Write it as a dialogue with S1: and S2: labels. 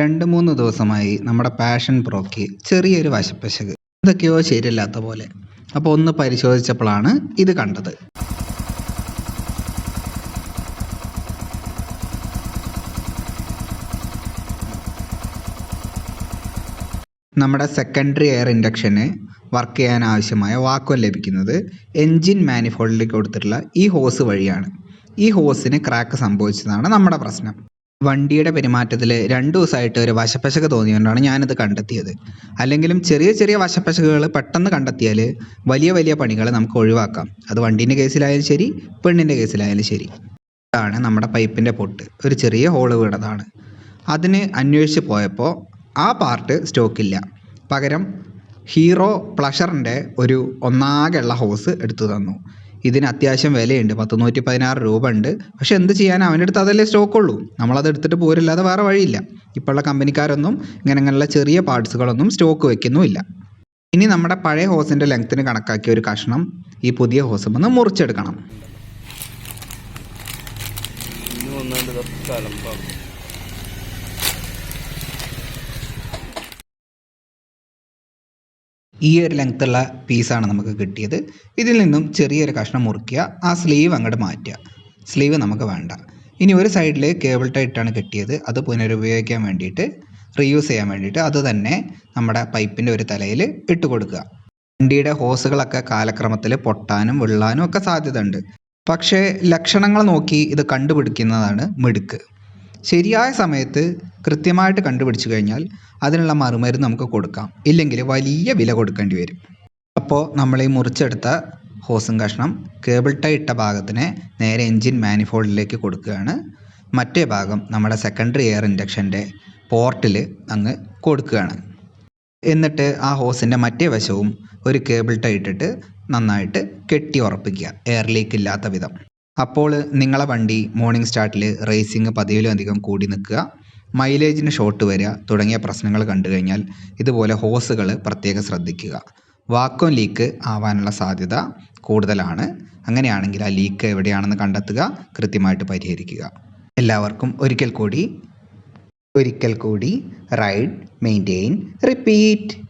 S1: രണ്ട് മൂന്ന് ദിവസമായി നമ്മുടെ പാഷൻ പ്രോയ്ക്ക് ചെറിയൊരു വശപ്പശക്. എന്തൊക്കെയോ ശരിയല്ലാത്ത പോലെ. അപ്പോൾ ഒന്ന് പരിശോധിച്ചപ്പോഴാണ് ഇത് കണ്ടത്. നമ്മുടെ സെക്കൻഡറി എയർ ഇൻഡക്ഷന് വർക്ക് ചെയ്യാൻ ആവശ്യമായ വാക്വം ലഭിക്കുന്നത് എൻജിൻ മാനിഫോൾഡിലേക്ക് കൊടുത്തിട്ടുള്ള ഈ ഹോസ് വഴിയാണ്. ഈ ഹോസിന് ക്രാക്ക് സംഭവിച്ചതാണ് നമ്മുടെ പ്രശ്നം. വണ്ടിയുടെ പെരുമാറ്റത്തിൽ രണ്ട് ദിവസമായിട്ട് ഒരു വശപ്പശക തോന്നിയുകൊണ്ടാണ് ഞാനത് കണ്ടെത്തിയത്. അല്ലെങ്കിലും ചെറിയ ചെറിയ വശപ്പശകുകൾ പെട്ടെന്ന് കണ്ടെത്തിയാൽ വലിയ വലിയ പണികൾ നമുക്ക് ഒഴിവാക്കാം. അത് വണ്ടീന്റെ കേസിലായാലും ശരി പെണ്ണിന്റെ കേസിലായാലും ശരി. ഇതാണ് നമ്മുടെ പൈപ്പിന്റെ പൊട്ട്. ഒരു ചെറിയ ഹോൾ വീണതാണ്. അതിന് അന്വേഷിച്ച് പോയപ്പോൾ ആ പാർട്ട് സ്റ്റോക്കില്ല. പകരം ഹീറോ പ്ലഷറിന്റെ ഒരു ഒന്നാകെയുള്ള ഹോസ് എടുത്തു തന്നു. ഇതിന് അത്യാവശ്യം വിലയുണ്ട്. പത്ത് നൂറ്റി പതിനാറ് രൂപ ഉണ്ട് പക്ഷെ എന്ത് ചെയ്യാൻ അവന്റെ അടുത്ത് അതല്ലേ സ്റ്റോക്കുള്ളൂ നമ്മളത് എടുത്തിട്ട് പോരില്ലാതെ വേറെ വഴിയില്ല. ഇപ്പോഴുള്ള കമ്പനിക്കാരൊന്നും ഇങ്ങനെ ഇങ്ങനെയുള്ള ചെറിയ പാർട്സുകളൊന്നും സ്റ്റോക്ക് വെക്കുന്നുമില്ല. ഇനി നമ്മുടെ പഴയ ഹോസിന്റെ ലെങ്ത്തിന് കണക്കാക്കിയ ഒരു കഷ്ണം ഈ പുതിയ ഹോസ് ഒന്ന് മുറിച്ചെടുക്കണം ഈ ഒരു ലെങ്ത്തുള്ള പീസാണ് നമുക്ക് കിട്ടിയത്. ഇതിൽ നിന്നും ചെറിയൊരു കഷ്ണം മുറിക്കുക ആ സ്ലീവ് അങ്ങോട്ട് മാറ്റുക. സ്ലീവ് നമുക്ക് വേണ്ട. ഇനി ഒരു സൈഡിൽ കേബിൾ ടൈറ്റാണ് കിട്ടിയത്. അത് പുനരുപയോഗിക്കാൻ വേണ്ടിയിട്ട് റീയൂസ് ചെയ്യാൻ വേണ്ടിയിട്ട് അത് തന്നെ നമ്മുടെ പൈപ്പിന്റെ ഒരു തലയിൽ ഇട്ട് കൊടുക്കുക. വണ്ടിയുടെ ഹോസുകളൊക്കെ കാലക്രമത്തിൽ പൊട്ടാനും വിള്ളാനും ഒക്കെ സാധ്യത ഉണ്ട് പക്ഷേ ലക്ഷണങ്ങൾ നോക്കി ഇത് കണ്ടുപിടിക്കുന്നതാണ് മിടുക്ക്. ശരിയായ സമയത്ത് കൃത്യമായിട്ട് കണ്ടുപിടിച്ചു കഴിഞ്ഞാൽ അതിനുള്ള മറുമരുന്ന് നമുക്ക് കൊടുക്കാം. ഇല്ലെങ്കിൽ വലിയ വില കൊടുക്കേണ്ടി വരും. അപ്പോൾ നമ്മൾ ഈ മുറിച്ചെടുത്ത ഹോസും കഷ്ണം കേബിൾ ടൈ ഇട്ട ഭാഗത്തിനെ നേരെ എൻജിൻ മാനിഫോൾഡിലേക്ക് കൊടുക്കുകയാണ്. മറ്റേ ഭാഗം നമ്മുടെ സെക്കൻഡറി എയർ ഇൻഡക്ഷന്റെ പോർട്ടിൽ അങ്ങ് കൊടുക്കുകയാണ്. എന്നിട്ട് ആ ഹോസിന്റെ മറ്റേ വശവും ഒരു കേബിൾ ടൈ ഇട്ടിട്ട് നന്നായിട്ട് കെട്ടി ഉറപ്പിക്കുക. എയർ ലീക്ക് ഇല്ലാത്ത വിധം. അപ്പോൾ നിങ്ങളെ വണ്ടി മോർണിംഗ് സ്റ്റാർട്ടിൽ റേസിംഗ് പതിവിലും അധികം കൂടി നിൽക്കുക. മൈലേജിന് ഷോർട്ട് വരിക. തുടങ്ങിയ പ്രശ്നങ്ങൾ കണ്ടു കഴിഞ്ഞാൽ ഇതുപോലെ ഹോസുകൾ പ്രത്യേകം ശ്രദ്ധിക്കുക. വാക്വം ലീക്ക് ആവാനുള്ള സാധ്യത കൂടുതലാണ്. അങ്ങനെയാണെങ്കിൽ ആ ലീക്ക് എവിടെയാണെന്ന് കണ്ടെത്തുക. കൃത്യമായിട്ട് പരിഹരിക്കുക. എല്ലാവർക്കും ഒരിക്കൽ കൂടി ഒരിക്കൽ കൂടി റൈഡ് മെയിന്റെയിൻ റിപ്പീറ്റ്